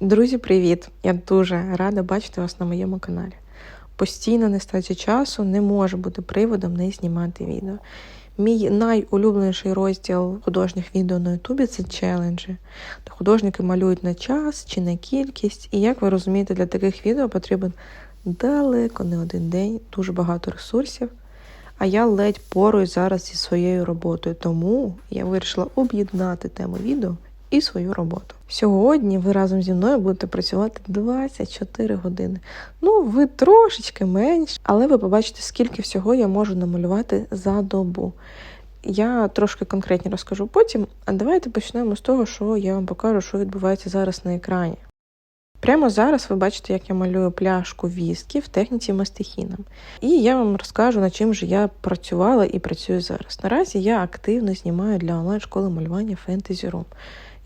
Друзі, привіт! Я дуже рада бачити вас на моєму каналі. Постійна нестача часу не може бути приводом не знімати відео. Мій найулюбленіший розділ художніх відео на Ютубі це челенджі, де художники малюють на час чи на кількість. І як ви розумієте, для таких відео потрібен далеко не один день, дуже багато ресурсів. А я ледь поруюсь зараз зі своєю роботою, тому я вирішила об'єднати тему відео і свою роботу. Сьогодні ви разом зі мною будете працювати 24 години. Ну, ви трошечки менш, але ви побачите, скільки всього я можу намалювати за добу. Я трошки конкретні розкажу потім, а давайте почнемо з того, що я вам покажу, що відбувається зараз на екрані. Прямо зараз ви бачите, як я малюю пляшку віскі в техніці мастихіном. І я вам розкажу, над чим же я працювала і працюю зараз. Наразі я активно знімаю для онлайн-школи малювання Fantasy Room.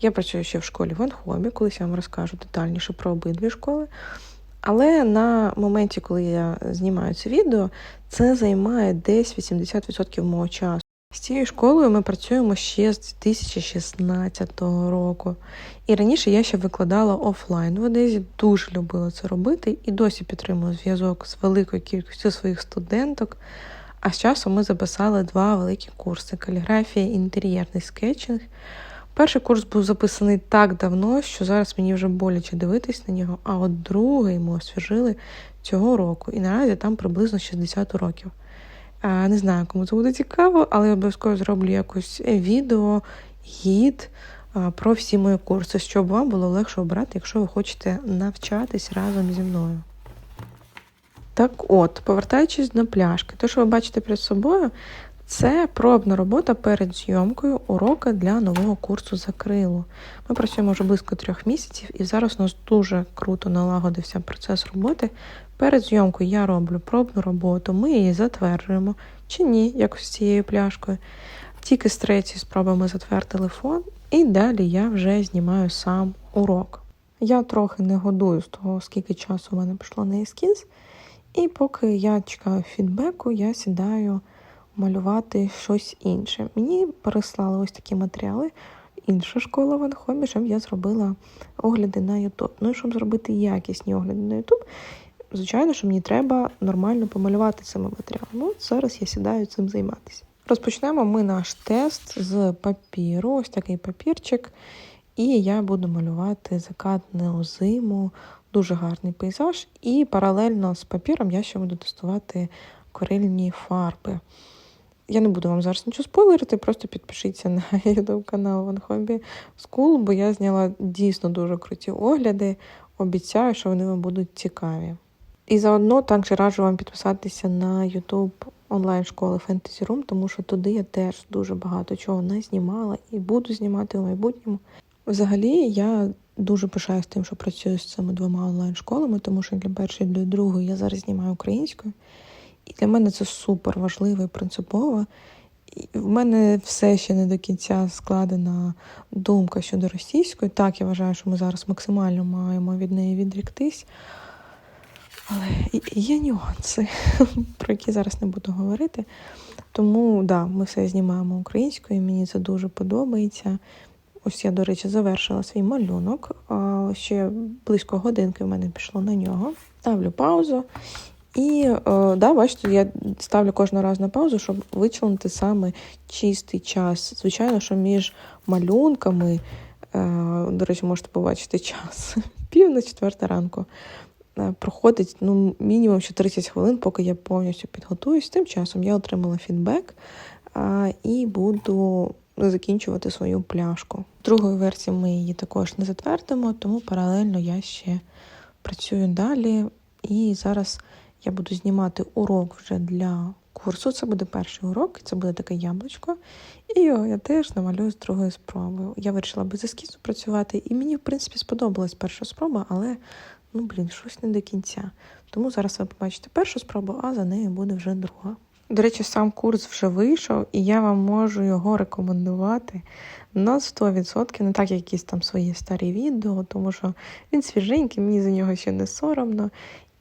Я працюю ще в школі в Анхомі, колись я вам розкажу детальніше про обидві школи. Але на моменті, коли я знімаю це відео, це займає десь 80% мого часу. З цією школою ми працюємо ще з 2016 року. І раніше я ще викладала офлайн в Одесі, дуже любила це робити і досі підтримую зв'язок з великою кількістю своїх студенток. А з часом ми записали два великі курси: каліграфія і інтер'єрний скетчинг. Перший курс був записаний так давно, що зараз мені вже боляче дивитись на нього, а от другий ми освіжили цього року. І наразі там приблизно 60 років. Не знаю, кому це буде цікаво, але я обов'язково зроблю якось відео, гід про всі мої курси, щоб вам було легше обрати, якщо ви хочете навчатись разом зі мною. Так от, повертаючись на пляшки, те, що ви бачите перед собою, це пробна робота перед зйомкою урока для нового курсу з. Ми працюємо вже близько трьох місяців, і зараз у нас дуже круто налагодився процес роботи. Перед зйомкою я роблю пробну роботу, ми її затверджуємо чи ні, якось з цією пляшкою. Тільки з третьої спроби ми затвердили фон, і далі я вже знімаю сам урок. Я трохи не годую з того, скільки часу у мене пішло на ескіз, і поки я чекаю фідбеку, я сідаю малювати щось інше. Мені переслали ось такі матеріали. Інша школа в Анхомі, щоб я зробила огляди на YouTube. Ну і щоб зробити якісні огляди на YouTube, звичайно, що мені треба нормально помалювати цими матеріалами. Ну, Зараз я сідаю цим займатися. Розпочнемо ми наш тест з папіру, ось такий папірчик. І я буду малювати закатну зиму, дуже гарний пейзаж. І паралельно з папіром я ще буду тестувати корильні фарби. Я не буду вам зараз нічого спойлерити, просто підпишіться на YouTube канал One Hobby School, бо я зняла дійсно дуже круті огляди. Обіцяю, що вони вам будуть цікаві. І заодно також раджу вам підписатися на YouTube онлайн-школи Fantasy Room, тому що туди я теж дуже багато чого не знімала і буду знімати в майбутньому. Взагалі, я дуже пишаюся тим, що працюю з цими двома онлайн-школами, тому що для першої для другої я зараз знімаю українською. І для мене це супер важливо і принципово. І в мене все ще не до кінця складена думка щодо російської. Так, я вважаю, що ми зараз максимально маємо від неї відріктись. Але є нюанси, про які зараз не буду говорити. Тому, да, ми все знімаємо українською, і мені це дуже подобається. Ось я, до речі, завершила свій малюнок. Ще близько годинки в мене пішло на нього. Ставлю паузу і е, да, бачите, я ставлю кожного разу на паузу, щоб вичленити саме чистий час. Звичайно, що між малюнками, е, до речі, можете побачити час, пів на четверта ранку. Е, проходить ну, мінімум ще 30 хвилин, поки я повністю підготуюсь. Тим часом я отримала фідбек а, і буду закінчувати свою пляшку. Другою версією ми її також не затвердимо, тому паралельно я ще працюю далі. І зараз я буду знімати урок вже для курсу. Це буде перший урок, це буде таке яблучко. І його я теж намалюю з другої спроби. Я вирішила без ескізу працювати, і мені, в принципі, сподобалась перша спроба, але ну, блін, щось не до кінця. Тому зараз ви побачите першу спробу, а за нею буде вже друга. До речі, сам курс вже вийшов, і я вам можу його рекомендувати на 100%, не так, як якісь там свої старі відео, тому що він свіженький, мені за нього ще не соромно.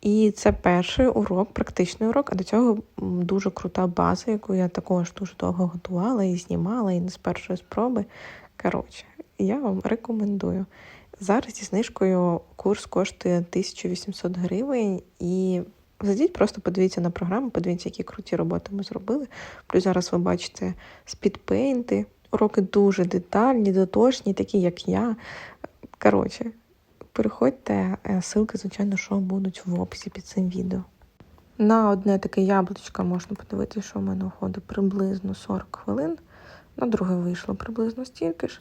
І це перший урок, практичний урок, а до цього дуже крута база, яку я також дуже довго готувала і знімала, і не з першої спроби. Коротше, я вам рекомендую. Зараз зі знижкою курс коштує 1800 гривень і. Зайдіть, просто подивіться на програму, подивіться, які круті роботи ми зробили. Плюс зараз ви бачите спідпейнти. Уроки дуже детальні, дотошні, такі як я. Коротше, переходьте, е, ссылки, звичайно, що будуть в описі під цим відео. На одне таке яблучко можна подивитися, що в мене виходить приблизно 40 хвилин. На друге вийшло приблизно стільки ж.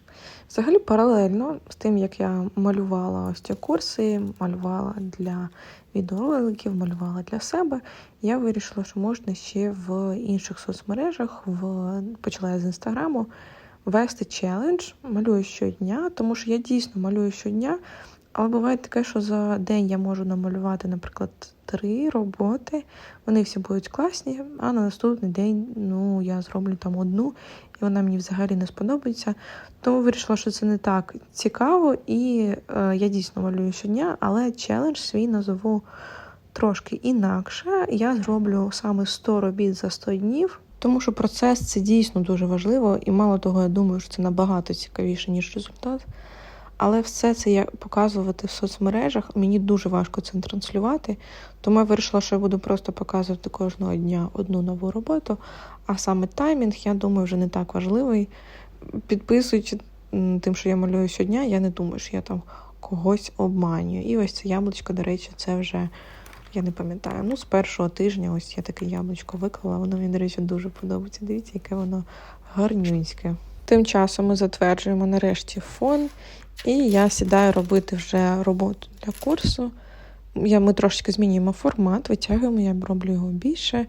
Взагалі, паралельно з тим, як я малювала ось ці курси, малювала для відеороликів, малювала для себе, я вирішила, що можна ще в інших соцмережах, в почала я з інстаграму, вести челендж, малюю щодня, тому що я дійсно малюю щодня. Але буває таке, що за день я можу намалювати, наприклад, три роботи. Вони всі будуть класні, а на наступний день ну, я зроблю там одну, і вона мені взагалі не сподобається. Тому вирішила, що це не так цікаво, і е, я дійсно малюю щодня, але челендж свій назову трошки інакше. Я зроблю саме 100 робіт за 100 днів. Тому що процес це дійсно дуже важливо, і мало того, я думаю, що це набагато цікавіше, ніж результат. Але все це я показувати в соцмережах. Мені дуже важко це транслювати. Тому я вирішила, що я буду просто показувати кожного дня одну нову роботу. А саме таймінг, я думаю, вже не так важливий. Підписуючи тим, що я малюю щодня, я не думаю, що я там когось обманюю. І ось це яблучко, до речі, це вже. Я не пам'ятаю. Ну, з першого тижня ось я таке яблучко виклала. Воно мені, до речі, дуже подобається. Дивіться, яке воно гарнюнське. Тим часом ми затверджуємо нарешті фон, і я сідаю робити вже роботу для курсу. Я, Ми трошки змінюємо формат, витягуємо, я роблю його більше.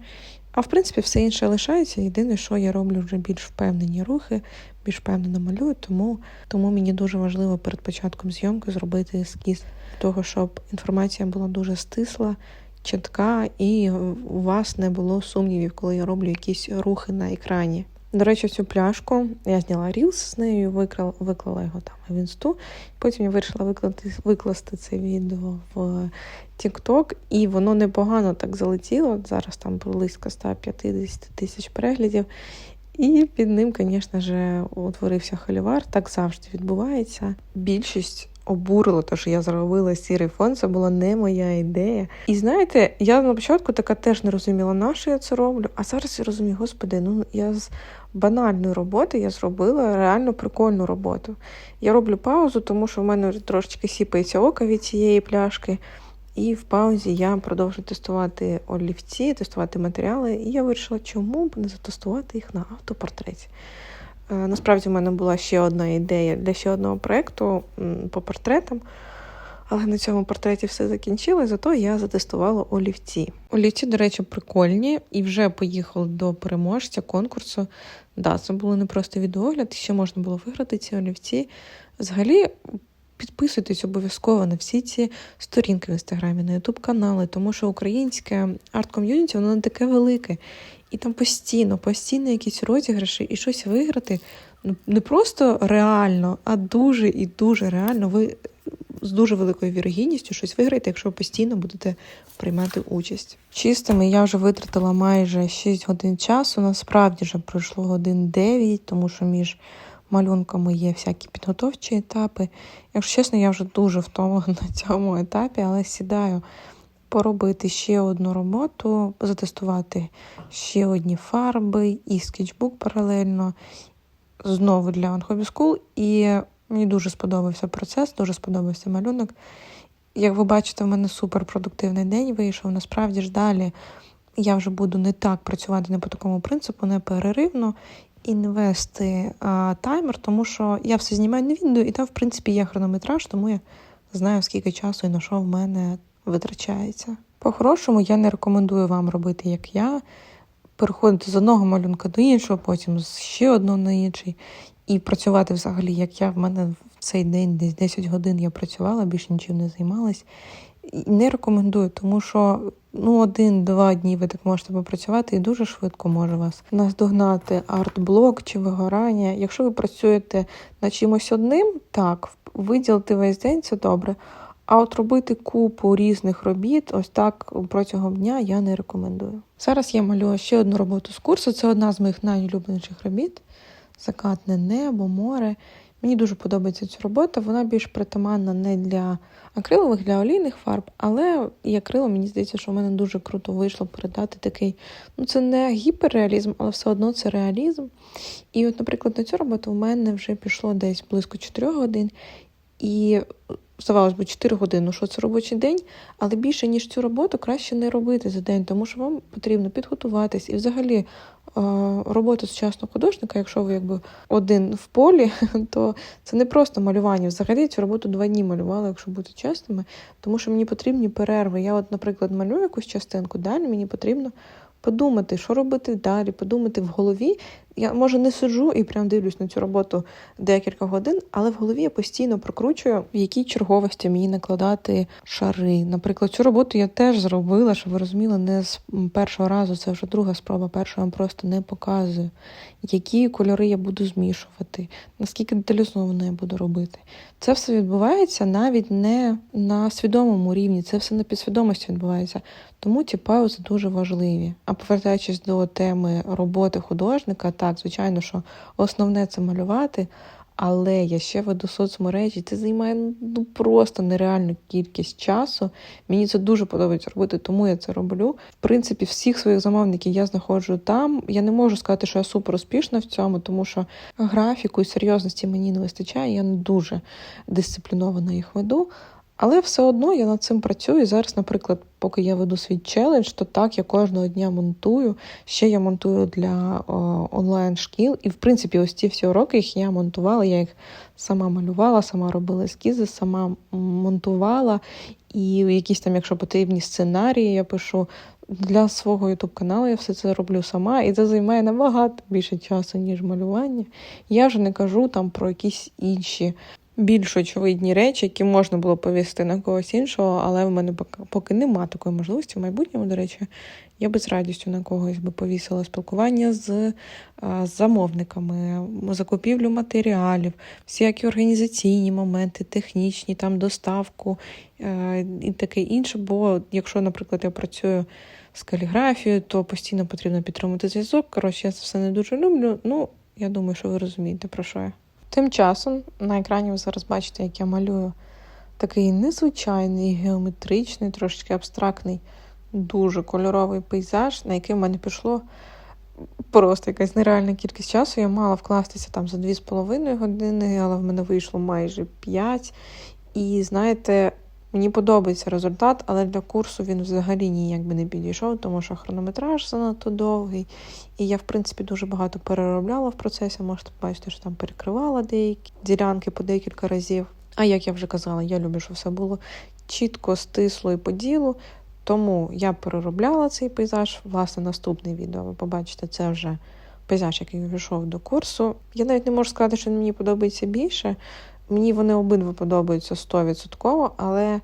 А в принципі, все інше лишається. Єдине, що я роблю вже більш впевнені рухи, більш впевнено малюю, тому, тому мені дуже важливо перед початком зйомки зробити ескіз того, щоб інформація була дуже стисла, чітка, і у вас не було сумнівів, коли я роблю якісь рухи на екрані. До речі, цю пляшку я зняла рілс з нею, виклала, виклала його там в інсту. Потім я вирішила виклати, викласти це відео в TikTok, і воно непогано так залетіло. Зараз там близько 150 тисяч переглядів. І під ним, звісно ж, утворився халівар. Так завжди відбувається. Більшість обурило, те, що я зробила сірий фон, це була не моя ідея. І знаєте, я на початку така теж не розуміла, на що я це роблю. А зараз я розумію, господи, ну я з банальної роботи я зробила реально прикольну роботу. Я роблю паузу, тому що в мене трошечки сіпається око від цієї пляшки. І в паузі я продовжую тестувати олівці, тестувати матеріали. І я вирішила, чому б не затестувати їх на автопортреті. Е, Насправді в мене була ще одна ідея для ще одного проєкту по портретам. Але на цьому портреті все закінчилось, зато я затестувала олівці. Олівці, до речі, прикольні і вже поїхали до переможця конкурсу. Да, це було не просто відеогляд, ще можна було виграти ці олівці. Взагалі, підписуйтесь обов'язково на всі ці сторінки в інстаграмі, на ютуб канали, тому що українське арт-ком'юніті воно не таке велике. І там постійно, постійно якісь розіграші і щось виграти. Ну, не просто реально, а дуже і дуже реально. Ви з дуже великою вірогідністю щось виграєте, якщо ви постійно будете приймати участь. Чистими я вже витратила майже 6 годин часу. Насправді вже пройшло годин 9, тому що між малюнками є всякі підготовчі етапи. Якщо чесно, я вже дуже втомлена на цьому етапі, але сідаю поробити ще одну роботу, затестувати ще одні фарби і скетчбук паралельно. Знову для One Hobby School. І мені дуже сподобався процес, дуже сподобався малюнок. Як ви бачите, в мене суперпродуктивний день вийшов. Насправді ж далі я вже буду не так працювати не по такому принципу, не переривно і не вести а, таймер, тому що я все знімаю на відео, і там, в принципі, є хронометраж, тому я знаю, скільки часу і на що в мене витрачається. По-хорошому, я не рекомендую вам робити, як я, переходити з одного малюнка до іншого, потім з ще одного на інший, і працювати взагалі, як я. В мене в цей день десь 10 годин я працювала, більше нічим не займалась. Не рекомендую, тому що ну один-два дні ви так можете попрацювати і дуже швидко може вас наздогнати арт-блок чи вигорання. Якщо ви працюєте над чимось одним, так, виділити весь день це добре. А от робити купу різних робіт, ось так протягом дня я не рекомендую. Зараз я малюю ще одну роботу з курсу. Це одна з моїх найулюбленіших робіт: закатне небо, море. Мені дуже подобається ця робота. Вона більш притаманна не для акрилових, для олійних фарб, але і акрилом, мені здається, що в мене дуже круто вийшло передати такий. Ну, це не гіперреалізм, але все одно це реалізм. І, от, наприклад, на цю роботу у мене вже пішло десь близько 4 годин. І здавалось би, 4 години, ну, що це робочий день, але більше, ніж цю роботу, краще не робити за день, тому що вам потрібно підготуватись і взагалі е, робота сучасного художника, якщо ви якби один в полі, то це не просто малювання. Взагалі цю роботу два дні малювала, якщо бути чесними, тому що мені потрібні перерви. Я, от, наприклад, малюю якусь частинку, далі мені потрібно подумати, що робити далі, подумати в голові. Я може не сиджу і прям дивлюсь на цю роботу декілька годин, але в голові я постійно прокручую, в якій черговості мені накладати шари. Наприклад, цю роботу я теж зробила, щоб ви розуміли, не з першого разу, це вже друга спроба. Першу я вам просто не показую, які кольори я буду змішувати, наскільки деталізовано я буду робити. Це все відбувається навіть не на свідомому рівні, це все на підсвідомості відбувається. Тому ці паузи дуже важливі. А повертаючись до теми роботи художника, так, звичайно, що основне це малювати, але я ще веду соцмережі, це займає ну просто нереальну кількість часу. Мені це дуже подобається робити, тому я це роблю. В принципі, всіх своїх замовників я знаходжу там. Я не можу сказати, що я супер успішна в цьому, тому що графіку і серйозності мені не вистачає. Я не дуже дисципліновано їх веду. Але все одно я над цим працюю. Зараз, наприклад, поки я веду свій челендж, то так я кожного дня монтую. Ще я монтую для онлайн-шкіл. І, в принципі, ось ці всі уроки їх я монтувала, я їх сама малювала, сама робила ескізи, сама монтувала. І якісь там, якщо потрібні сценарії, я пишу. Для свого ютуб каналу я все це роблю сама, і це займає набагато більше часу, ніж малювання. Я вже не кажу там про якісь інші більш очевидні речі, які можна було повісти на когось іншого, але в мене поки, поки нема такої можливості. В майбутньому, до речі, я би з радістю на когось би повісила спілкування з, з замовниками, закупівлю матеріалів, всякі організаційні моменти, технічні, там доставку е, і таке інше. Бо якщо, наприклад, я працюю з каліграфією, то постійно потрібно підтримувати зв'язок. Коротше, я це все не дуже люблю. Ну, я думаю, що ви розумієте, про що я. Тим часом на екрані ви зараз бачите, як я малюю такий незвичайний, геометричний, трошечки абстрактний, дуже кольоровий пейзаж, на який в мене пішло просто якась нереальна кількість часу. Я мала вкластися там за 2,5 години, але в мене вийшло майже 5. І знаєте, Мені подобається результат, але для курсу він взагалі ніяк би не підійшов, тому що хронометраж занадто довгий. І я, в принципі, дуже багато переробляла в процесі. Можете побачити, що там перекривала деякі ділянки по декілька разів. А як я вже казала, я люблю, щоб все було чітко, стисло і по ділу. Тому я переробляла цей пейзаж. Власне, наступне відео ви побачите, це вже пейзаж, який увійшов до курсу. Я навіть не можу сказати, що він мені подобається більше. Мені вони обидва подобаються 100%, але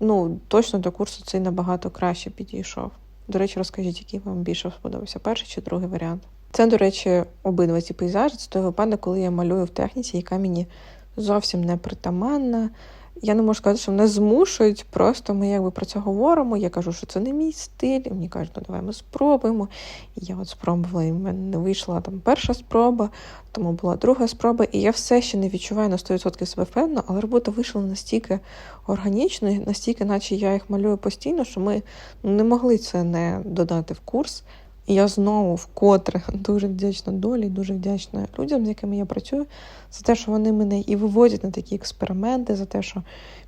ну, точно до курсу цей набагато краще підійшов. До речі, розкажіть, який вам більше сподобався, перший чи другий варіант. Це, до речі, обидва ці пейзажі. Це той випадок, коли я малюю в техніці, яка мені зовсім не притаманна. Я не можу сказати, що мене змушують, просто ми якби про це говоримо. Я кажу, що це не мій стиль. І мені кажуть, ну давай ми спробуємо. І я от спробувала, і в мене не вийшла там перша спроба, тому була друга спроба. І я все ще не відчуваю на 100% себе впевнено, але робота вийшла настільки органічно, настільки, наче я їх малюю постійно, що ми не могли це не додати в курс. І я знову вкотре дуже вдячна долі, дуже вдячна людям, з якими я працюю, за те, що вони мене і виводять на такі експерименти, за те, що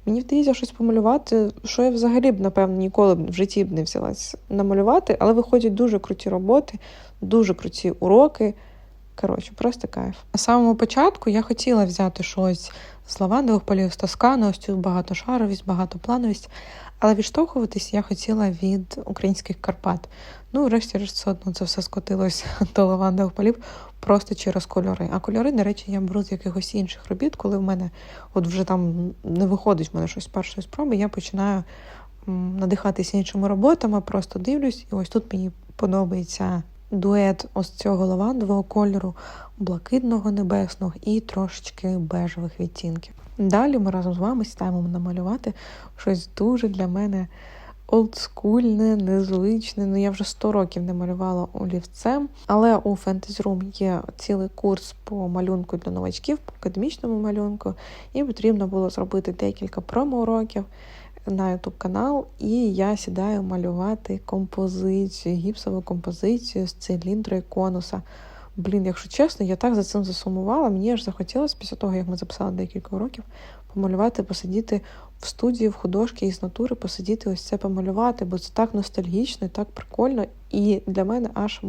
мені вдається щось помалювати, що я взагалі б, напевно, ніколи б в житті б не взялась намалювати, але виходять дуже круті роботи, дуже круті уроки. Коротше, просто кайф. На самому початку я хотіла взяти щось з лавандових полів з Тоскану, ось цю багатошаровість, багатоплановість, але відштовхуватись я хотіла від українських Карпат. Ну, врешті все одно це все скотилось до лавандових полів просто через кольори. А кольори, до речі, я беру з якихось інших робіт, коли в мене от вже там не виходить в мене щось з першої спроби, я починаю надихатися іншими роботами, просто дивлюсь, і ось тут мені подобається дует ось цього лавандового кольору, блакитного небесного і трошечки бежевих відтінків. Далі ми разом з вами сідаємо намалювати щось дуже для мене олдскульне, незвичне. Ну я вже 100 років не малювала олівцем, але у Fantasy Room є цілий курс по малюнку для новачків, по академічному малюнку, і потрібно було зробити декілька промо-уроків на YouTube канал, і я сідаю малювати композицію, гіпсову композицію з циліндру конуса. Блін, якщо чесно, я так за цим засумувала. Мені аж захотілося після того, як ми записали декілька уроків, помалювати, посидіти в студії, в художки із натури, посидіти ось це помалювати, бо це так ностальгічно і так прикольно, і для мене аж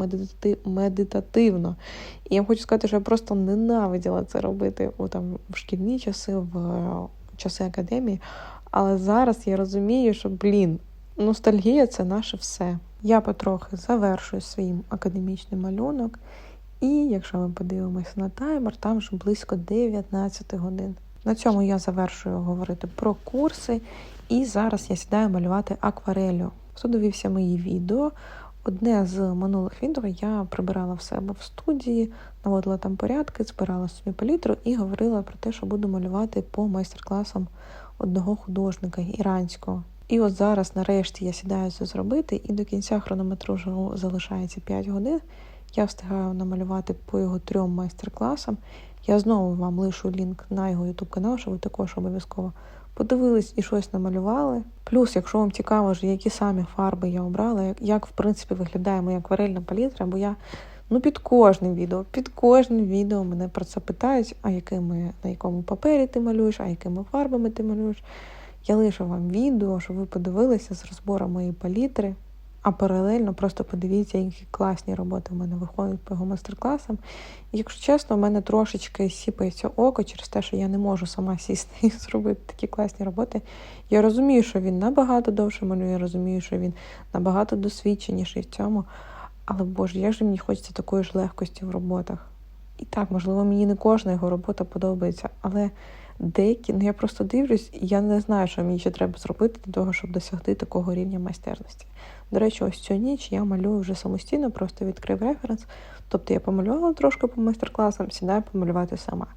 медитативно. І я хочу сказати, що я просто ненавиділа це робити у там в шкільні часи, в часи академії. Але зараз я розумію, що, блін, ностальгія це наше все. Я потрохи завершую свій академічний малюнок. І якщо ми подивимося на таймер, там вже близько 19 годин. На цьому я завершую говорити про курси, і зараз я сідаю малювати акварелю. Хто дивився мої відео? Одне з минулих відео я прибирала в себе в студії, наводила там порядки, збирала собі палітру і говорила про те, що буду малювати по майстер-класам одного художника іранського. І от зараз, нарешті, я сідаю це зробити, і до кінця хронометру залишається 5 годин. Я встигаю намалювати по його трьом майстер-класам. Я знову вам лишу лінк на його ютуб канал, щоб ви також обов'язково подивились і щось намалювали. Плюс, якщо вам цікаво, які самі фарби я обрала, як в принципі виглядає моя акварельна палітра, бо я ну під кожним відео, під кожним відео мене про це питають, а якими, на якому папері ти малюєш, а якими фарбами ти малюєш. Я лишу вам відео, щоб ви подивилися з розбором моєї палітри. А паралельно просто подивіться, які класні роботи в мене виходять по його майстер-класам. І якщо чесно, в мене трошечки сіпається око через те, що я не можу сама сісти і зробити такі класні роботи. Я розумію, що він набагато довше малює, я розумію, що він набагато досвідченіший в цьому. Але Боже, як же мені хочеться такої ж легкості в роботах. І так, можливо, мені не кожна його робота подобається, але деякі, ну я просто дивлюсь, і я не знаю, що мені ще треба зробити для того, щоб досягти такого рівня майстерності. До речі, ось цю ніч я малюю вже самостійно, просто відкрив референс. Тобто я помалювала трошки по майстер-класам, сідаю помалювати сама.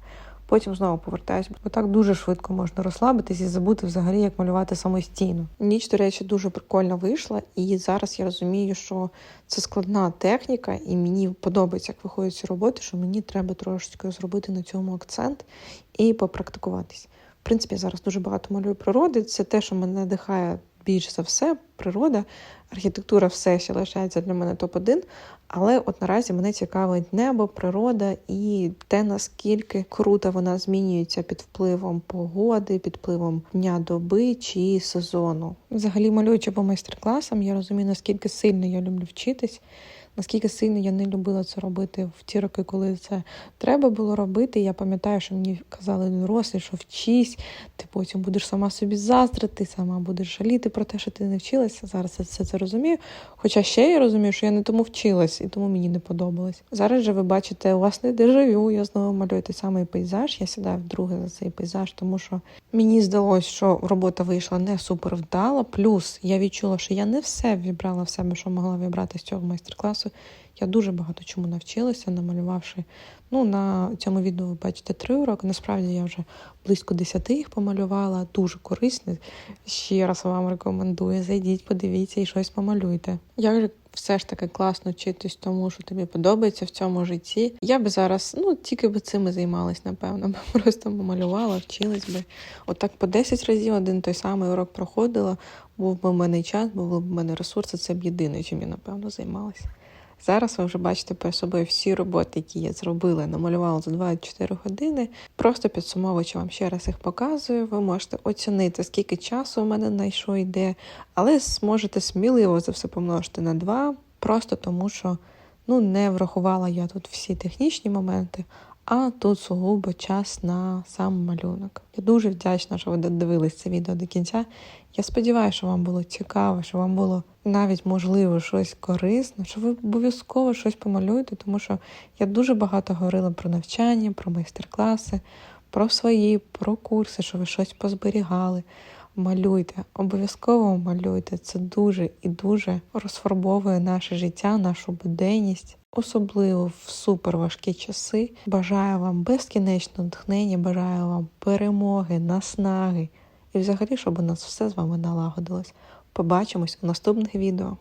Потім знову повертаюся, бо так дуже швидко можна розслабитись і забути взагалі, як малювати самостійно. Ніч, до речі, дуже прикольно вийшла, і зараз я розумію, що це складна техніка, і мені подобається, як виходять ці роботи, що мені треба трошечки зробити на цьому акцент і попрактикуватись. В принципі, я зараз дуже багато малюю природи. Це те, що мене надихає більш за все, природа, архітектура все ще лишається для мене топ-1. Але от наразі мене цікавить небо, природа і те, наскільки круто вона змінюється під впливом погоди, під впливом дня доби чи сезону. Взагалі, малюючи по майстер-класам, я розумію, наскільки сильно я люблю вчитись наскільки сильно я не любила це робити в ті роки, коли це треба було робити. Я пам'ятаю, що мені казали дорослі, що вчись, ти потім будеш сама собі заздрити, сама будеш жаліти про те, що ти не вчилася. Зараз я все це розумію. Хоча ще я розумію, що я не тому вчилась і тому мені не подобалось. Зараз же ви бачите власне дежавю, я знову малюю той самий пейзаж. Я сідаю вдруге за цей пейзаж, тому що мені здалося, що робота вийшла не супер вдала. Плюс я відчула, що я не все вібрала в себе, що могла вибрати з цього майстер-класу часу. Я дуже багато чому навчилася, намалювавши. Ну, на цьому відео ви бачите три уроки. Насправді я вже близько десяти їх помалювала. Дуже корисне. Ще раз вам рекомендую. Зайдіть, подивіться і щось помалюйте. Як же все ж таки класно вчитись тому, що тобі подобається в цьому житті. Я би зараз, ну тільки би цим і займалась, напевно. Просто малювала, вчилась би. Отак по 10 разів один той самий урок проходила. Був би в мене час, був би в мене ресурси. Це б єдине, чим я напевно займалася. Зараз ви вже бачите по собою всі роботи, які я зробила, намалювала за 24 години. Просто підсумовуючи вам ще раз їх показую. Ви можете оцінити, скільки часу у мене на що йде, але зможете сміливо за все помножити на 2, просто тому що ну, не врахувала я тут всі технічні моменти, а тут сугубо час на сам малюнок. Я дуже вдячна, що ви додивились це відео до кінця. Я сподіваюся, що вам було цікаво, що вам було навіть можливо щось корисне, що ви обов'язково щось помалюєте, тому що я дуже багато говорила про навчання, про майстер-класи, про свої, про курси, що ви щось позберігали. Малюйте, обов'язково малюйте. Це дуже і дуже розфарбовує наше життя, нашу буденність, особливо в суперважкі часи. Бажаю вам безкінечного натхнення, бажаю вам перемоги, наснаги і, взагалі, щоб у нас все з вами налагодилось. Побачимось у наступних відео.